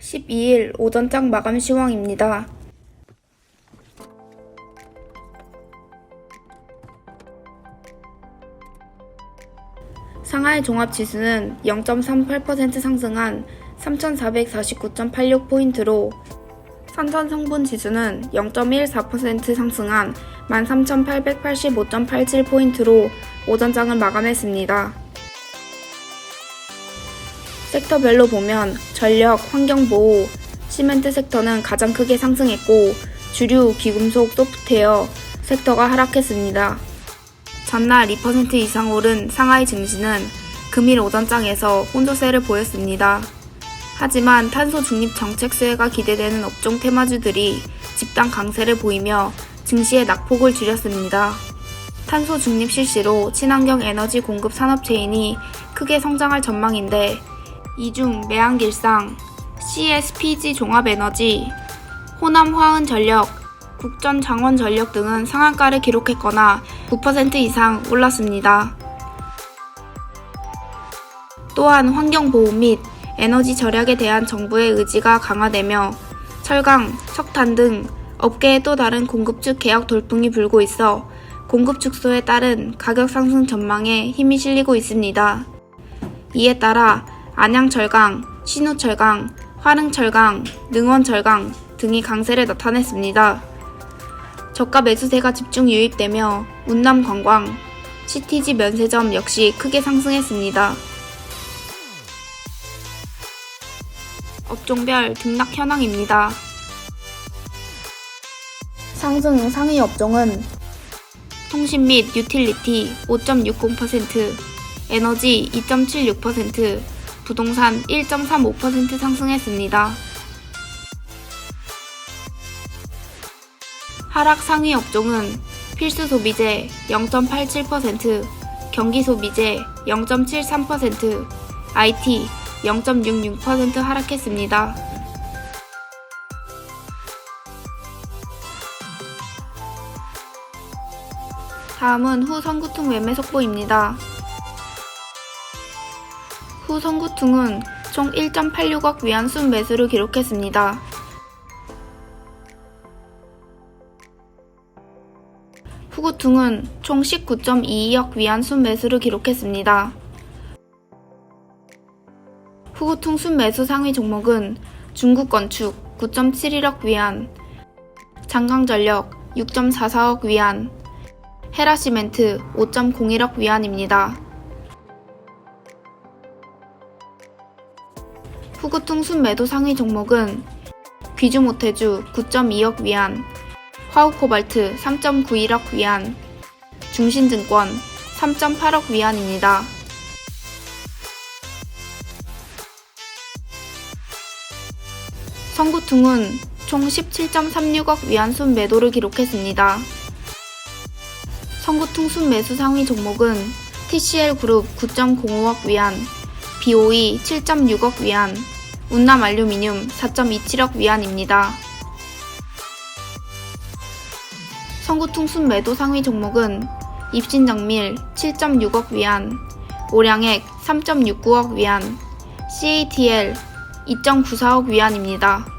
12일 오전장 마감 시황입니다. 상하이 종합지수는 0.38% 상승한 3,449.86포인트로 산전 성분 지수는 0.14% 상승한 13,885.87포인트로 오전장을 마감했습니다. 섹터별로 보면 전력, 환경보호, 시멘트 섹터는 가장 크게 상승했고 주류, 귀금속, 소프트웨어 섹터가 하락했습니다. 전날 2% 이상 오른 상하이 증시는 금일 오전장에서 혼조세를 보였습니다. 하지만 탄소 중립 정책 수혜가 기대되는 업종 테마주들이 집단 강세를 보이며 증시의 낙폭을 줄였습니다. 탄소 중립 실시로 친환경 에너지 공급 산업 체인이 크게 성장할 전망인데 이중 매한길상, CSPG 종합에너지, 호남 화은전력, 국전 장원전력 등은 상한가를 기록했거나 9% 이상 올랐습니다. 또한 환경보호 및 에너지 절약에 대한 정부의 의지가 강화되며 철강, 석탄 등 업계의 또 다른 공급축 계약 돌풍이 불고 있어 공급 축소에 따른 가격 상승 전망에 힘이 실리고 있습니다. 이에 따라 안양철강, 신우철강, 화릉철강, 능원철강 등이 강세를 나타냈습니다. 저가 매수세가 집중 유입되며 운남 관광, CTG 면세점 역시 크게 상승했습니다. 업종별 등락 현황입니다. 상승 상위 업종은 통신 및 유틸리티 5.60%, 에너지 2.76%, 부동산 1.35% 상승했습니다. 하락 상위 업종은 필수 소비재 0.87%, 경기 소비재 0.73%, IT 0.66% 하락했습니다. 다음은 후 선구퉁 매매 속보입니다. 후 선구퉁은 총 1.86억 위안 순 매수를 기록했습니다. 후구퉁은 총 19.22억 위안 순 매수를 기록했습니다. 후구퉁 순 매수 상위 종목은 중국 건축 9.71억 위안, 장강전력 6.44억 위안, 헤라시멘트 5.01억 위안입니다. 후구퉁 순매도 상위 종목은 귀주 모태주 9.2억 위안, 화우코발트 3.91억 위안, 중신증권 3.8억 위안입니다. 성구퉁은 총 17.36억 위안 순 매도를 기록했습니다. 성구퉁 순 매수 상위 종목은 TCL그룹 9.05억 위안, BOE 7.6억 위안, 운남 알루미늄 4.27억 위안입니다. 성구퉁 순 매도 상위 종목은 입신정밀 7.6억 위안, 오량액 3.69억 위안, CATL 2.94억 위안입니다.